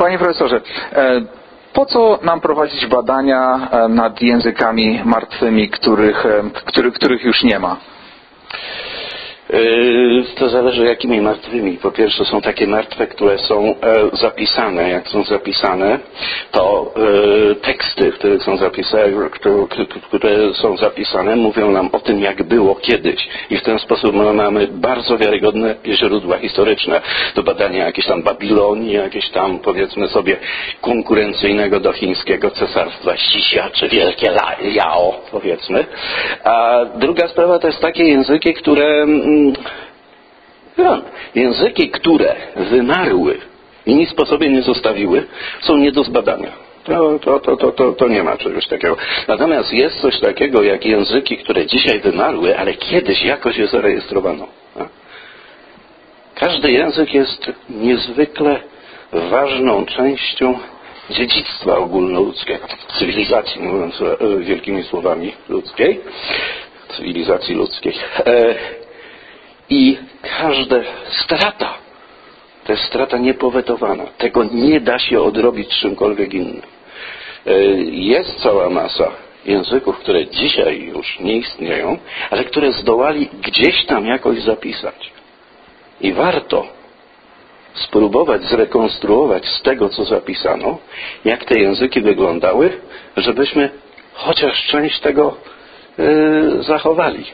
Panie profesorze, e, po co nam prowadzić badania e, nad językami martwymi, których, e, który, których już nie ma? Yy, To zależy jakimi martwymi. Po pierwsze są takie martwe, które są e, zapisane. Jak są zapisane, to e, teksty, które są zapisane, które, są zapisane mówią nam o tym, jak było kiedyś. I w ten sposób my mamy bardzo wiarygodne źródła historyczne do badania jakiejś tam Babilonii, jakieś tam powiedzmy sobie konkurencyjnego do chińskiego cesarstwa Xixia, czy Wielkie La- Yao, powiedzmy. A druga sprawa to jest takie języki, które mm, języki, które wymarły i nic po sobie nie zostawiły, są nie do zbadania. To, to, to, to, to, to nie ma czegoś takiego. Natomiast jest coś takiego jak języki, które dzisiaj wymarły, ale kiedyś jakoś je zarejestrowano. Tak? Każdy język jest niezwykle ważną częścią dziedzictwa ogólnoludzkiego, cywilizacji, mówiąc e, wielkimi słowami ludzkiej, cywilizacji ludzkiej. E, I każda strata, to jest strata niepowetowana. Tego nie da się odrobić czymkolwiek innym. E, Jest cała masa języków, które dzisiaj już nie istnieją, ale które zdołali gdzieś tam jakoś zapisać. I warto spróbować zrekonstruować z tego, co zapisano, jak te języki wyglądały, żebyśmy chociaż część tego yy, zachowali.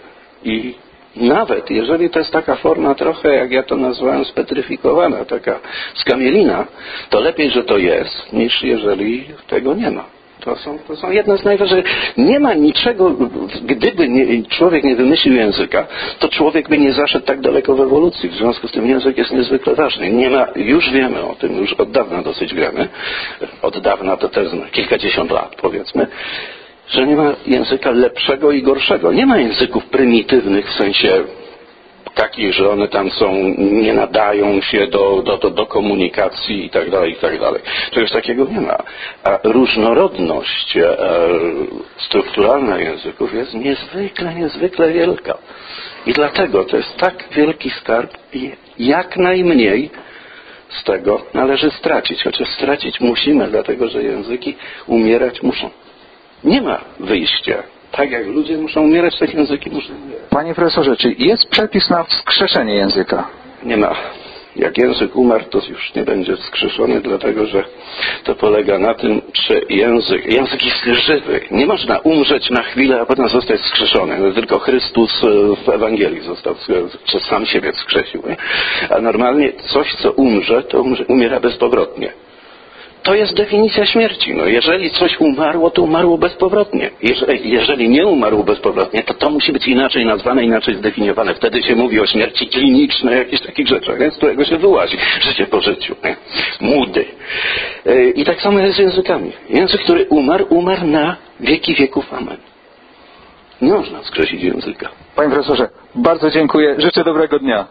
I nawet jeżeli to jest taka forma trochę, jak ja to nazwałem, spetryfikowana, taka skamielina, to lepiej, że to jest, niż jeżeli tego nie ma. To są, to są jedne z najważniejszych. Nie ma niczego, gdyby nie, człowiek nie wymyślił języka, to człowiek by nie zaszedł tak daleko w ewolucji. W związku z tym język jest niezwykle ważny. Nie ma, już wiemy o tym, już od dawna dosyć wiemy, od dawna to też kilkadziesiąt lat powiedzmy, że nie ma języka lepszego i gorszego. Nie ma języków prymitywnych w sensie takich, że one tam są, nie nadają się do, do, do, do komunikacji i tak dalej, i tak dalej. Czegoś takiego nie ma. A różnorodność e, strukturalna języków jest niezwykle, niezwykle wielka. I dlatego to jest tak wielki skarb i jak najmniej z tego należy stracić. Chociaż stracić musimy, dlatego że języki umierać muszą. Nie ma wyjścia. Tak jak ludzie muszą umierać, tak języki muszą umierać. Panie profesorze, czy jest przepis na wskrzeszenie języka? Nie ma. Jak język umarł, to już nie będzie wskrzeszony, dlatego że to polega na tym, czy język, język jest żywy. Nie można umrzeć na chwilę, a potem zostać wskrzeszony. No, tylko Chrystus e, w Ewangelii został, wsk- czy sam siebie wskrzesił. A normalnie coś, co umrze, to umrze, umiera bezpowrotnie. To jest definicja śmierci. No, jeżeli coś umarło, to umarło bezpowrotnie. Jeżeli, jeżeli nie umarło bezpowrotnie, to to musi być inaczej nazwane, inaczej zdefiniowane. Wtedy się mówi o śmierci klinicznej, jakichś takich rzeczach, z którego się wyłazi. Życie po życiu. Nie? Młody. Yy, I tak samo jest z językami. Język, który umarł, umarł na wieki wieków. Amen. Nie można skreślić języka. Panie profesorze, bardzo dziękuję. Życzę dobrego dnia.